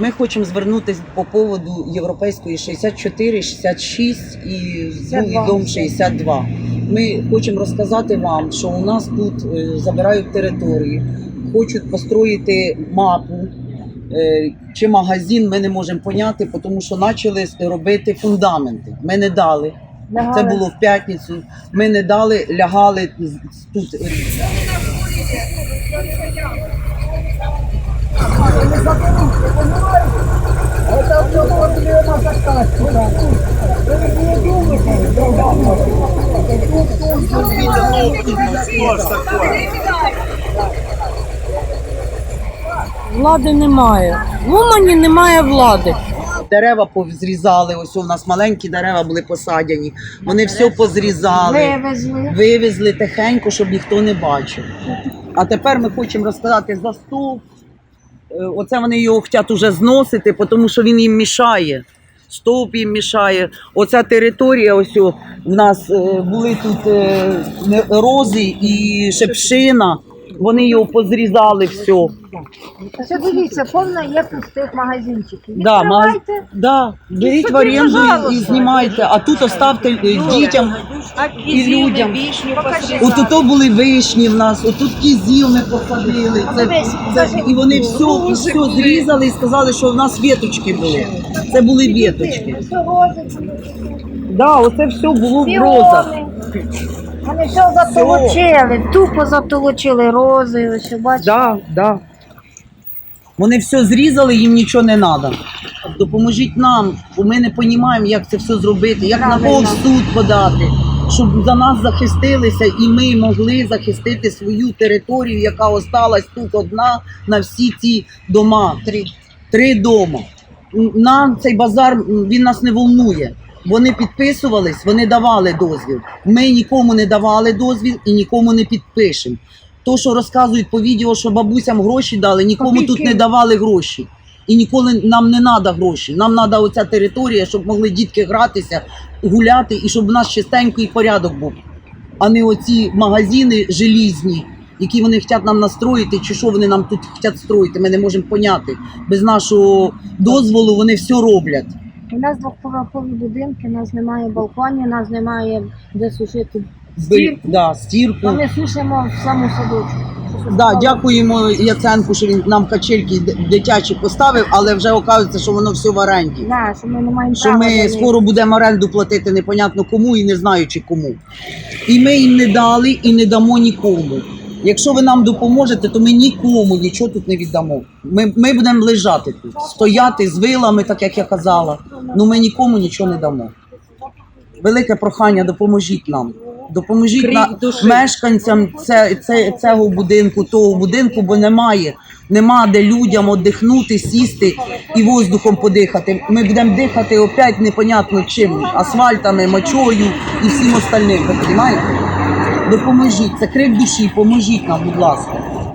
Ми хочемо звернутися по поводу європейської 64, 66 і другий дом 62. Ми хочемо розказати вам, що у нас тут е, забирають території, хочуть построїти мапу. е, Чи магазин ми не можемо поняти, тому що почали робити фундаменти. Ми не дали. Це було в п'ятницю. Ми не дали, лягали тут. Влади немає. В Умані немає влади. Дерева позрізали. Ось у нас маленькі дерева були посадяні. Вони все позрізали, Вивезли. вивезли тихенько, щоб ніхто не бачив. А тепер ми хочемо розказати за стовп. Е, Оце вони його хочуть уже зносити, тому що він їм мішає. Стовп їм мішає. Оця територія, ось у нас е, були тут е, рози і шепшина. Вони його позрізали все. Це дивіться, повно є пустих магазинчиків. Да, ма- Відкривайте. да, беріть в оренду і- і знімайте, а тут оставте е, дітям і людям. От тут були вишні в нас, отут кізів ми посадили. Це, це, і вони все, все зрізали і сказали, що в нас віточки були. Це були віточки. Рози, Да, оце все було в розах. піони. Вони все затолочили, тупо затолочили рози, ось бачите. Да, да. Вони все зрізали, їм нічого не треба. Допоможіть нам, бо ми не розуміємо, як це все зробити, як на Правильно. кого в суд подати, щоб за нас захистилися і ми могли захистити свою територію, яка осталась тут одна на всі ці дома. Три, Три дома. Нам цей базар він нас не волнує. Вони підписувались, вони давали дозвіл. Ми нікому не давали дозвіл і нікому не підпишемо. То, що розказують по відео, що бабусям гроші дали, нікому тут не давали гроші. І ніколи нам не треба гроші. Нам треба оця територія, щоб могли дітки гратися, гуляти, і щоб у нас чистенький порядок був. А не оці магазини желізні, які вони хочуть нам настроїти, чи що вони нам тут хочуть строїти. Ми не можемо поняти. Без нашого дозволу вони все роблять. У нас двохповерхові будинки, у нас немає балконів, у нас немає де сушити стірку. Да, стірку. Ми сушимо в саму садочку. Да, дякуємо Яценку, що він нам качельки дитячі поставив, але вже оказується, що воно все в оренді. Да, що ми не маємо Що права ми за скоро будемо оренду платити непонятно кому і не знаючи кому. І ми їм не дали і не дамо нікому. Якщо ви нам допоможете, то ми нікому нічого тут не віддамо. Ми, ми будемо лежати тут, стояти з вилами, так як я казала. Ну ми нікому нічого не дамо. Велике прохання, допоможіть нам. Допоможіть на, мешканцям це, це, цього будинку, того будинку, бо немає. Нема де людям віддихнути, сісти і воздухом подихати. Ми будемо дихати опять непонятно чим, асфальтами, мочою і всім остальним. Ви розумієте? Допоможіть, це крик душі, поможіть нам, будь ласка.